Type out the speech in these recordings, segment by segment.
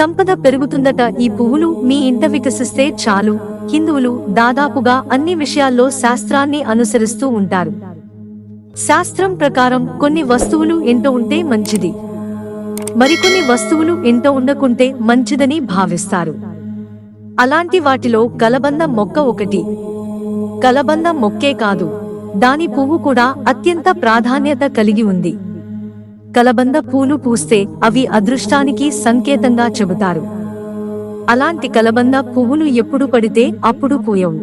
సంపద పెరుగుతుందట. ఈ పువ్వులు మీ ఇంట వికసిస్తే చాలు. హిందువులు దాదాపుగా అన్ని విషయాల్లో శాస్త్రాన్ని అనుసరిస్తూ ఉంటారు. శాస్త్రం ప్రకారం కొన్ని వస్తువులు ఇంట ఉంటే మంచిది. మరికొన్ని వస్తువులు ఇంట ఉండకుంటే మంచిదని భావిస్తారు. అలాంటి వాటిలో కలబంద మొక్క ఒకటి. కలబంద మొక్కే కాదు. దాని పువ్వు కూడా అత్యంత ప్రాధాన్యత కలిగి ఉంది. కలబంద పూలు పూస్తే అవి అదృష్టానికి సంకేతంగా చెబుతారు. అలాంటి కలబంద పువ్వులు ఎప్పుడు పడితే అప్పుడు పూయవు.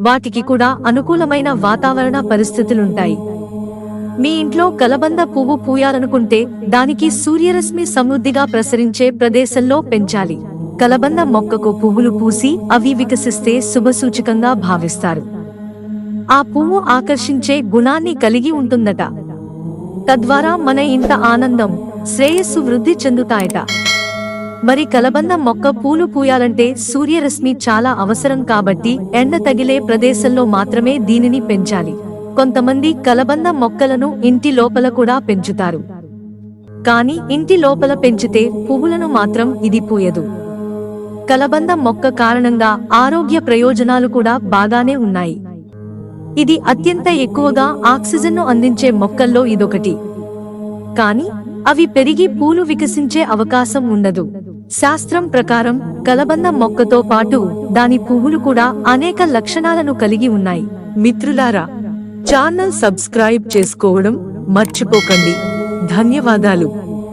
వాటికి కూడా అనుకూలమైన వాతావరణ పరిస్థితులుంటాయి. మీ ఇంట్లో కలబంద పువ్వు పూయాలనుకుంటే దానికి సూర్యరశ్మి సమృద్ధిగా ప్రసరించే ప్రదేశంలో పెంచాలి. కలబంద మొక్కకు పువ్వులు పూసి అవి వికసిస్తే శుభసూచకంగా భావిస్తారు. ఆ పువ్వు ఆకర్షించే గుణాన్ని కలిగి ఉంటుందట. తద్వారా మన ఇంత ఆనందం శ్రేయస్సు వృద్ధి చెందుతాయట. మరి కలబంద మొక్క పూలు పూయాలంటే సూర్యరశ్మి చాలా అవసరం కాబట్టి ఎండ తగిలే ప్రదేశంలో మాత్రమే దీనిని పెంచాలి. కొంతమంది కలబంద మొక్కలను ఇంటి లోపల కూడా పెంచుతారు. కాని ఇంటి లోపల పెంచితే పువ్వులను మాత్రం ఇది పూయదు. కలబంద మొక్క కారణంగా ఆరోగ్య ప్రయోజనాలు కూడా బాగానే ఉన్నాయి. ఇది అత్యంత ఎక్కువగా ఆక్సిజన్ను అందించే మొక్కల్లో ఇదొకటి. కానీ అవి పెరిగి పూలు వికసించే అవకాశం ఉండదు. శాస్త్రం ప్రకారం కలబంద మొక్కతో పాటు దాని పువ్వులు కూడా అనేక లక్షణాలను కలిగి ఉన్నాయి. మిత్రులారా ఛానల్ సబ్స్క్రైబ్ చేసుకోవడం మర్చిపోకండి. ధన్యవాదాలు.